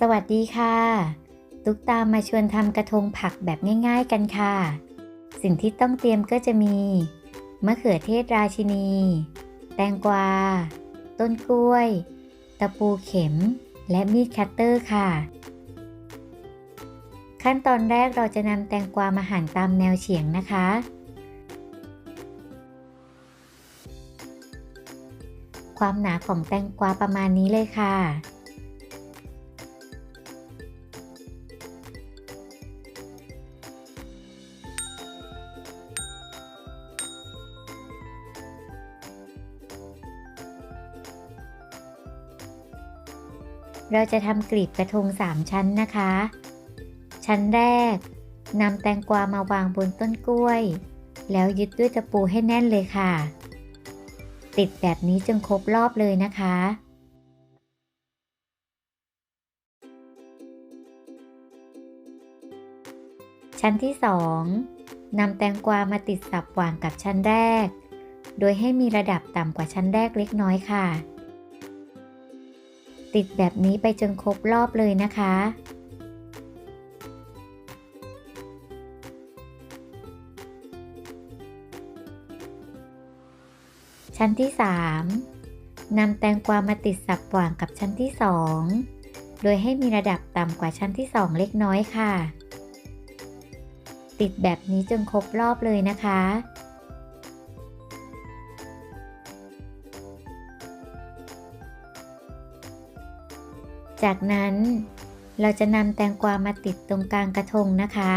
สวัสดีค่ะ ตุ๊กตามาชวนทำกระทงผักแบบง่าย ๆ กันค่ะ สิ่งที่ต้องเตรียมก็จะมี มะเขือเทศราชินี แตงกวา ต้นกล้วย ตะปูเข็ม และมีดคัตเตอร์ค่ะ ขั้นตอนแรกเราจะนำแตงกวามาหั่นตามแนวเฉียงนะคะ ความหนาของแตงกวาประมาณนี้เลยค่ะ เราจะทำกลีบกระทง 3 ชั้นนะคะ ชั้นแรกนำแตงกวามาวางบนต้นกล้วย แล้วยึดด้วยตะปูให้แน่นเลยค่ะ ติดแบบนี้จนครบรอบเลยนะคะ ชั้นที่ 2นำแตงกวามาติดสับวางกับชั้นแรก โดยให้มีระดับต่ำกว่าชั้นแรกเล็กน้อยค่ะ ติดแบบนี้ไปจนครบรอบเลยนะคะ ชั้นที่3นำแตงกวามาติดสับหว่างกับชั้นที่ 2 โดยให้มีระดับต่ำกว่าชั้นที่ 2 เล็กน้อยค่ะ ติดแบบนี้จนครบรอบเลยนะคะ จากนั้นเราจะนำแตงกวามาติดตรงกลางกระทงนะคะ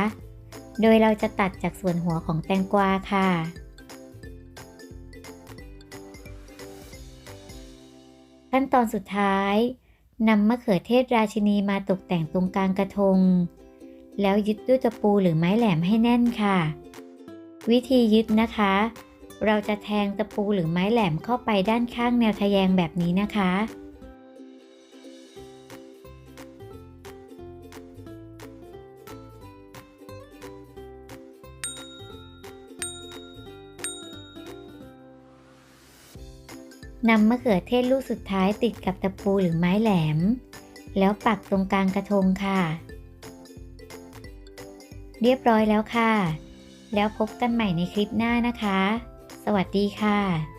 โดยเราจะตัดจากส่วนหัวของแตงกวาค่ะ ขั้นตอนสุดท้ายนำมะเขือเทศราชินีมาตกแต่งตรงกลางกระทง แล้วยึดด้วยตะปูหรือไม้แหลมให้แน่นค่ะ วิธียึดนะคะ เราจะแทงตะปูหรือไม้แหลมเข้าไปด้านข้างแนวทะแยงแบบนี้นะคะ นำมะเขือเทศลูกสุดท้ายติดกับตะปูหรือไม้แหลม แล้วปักตรงกลางกระทงค่ะ เรียบร้อยแล้วค่ะ แล้วพบกันใหม่ในคลิปหน้านะคะ สวัสดีค่ะ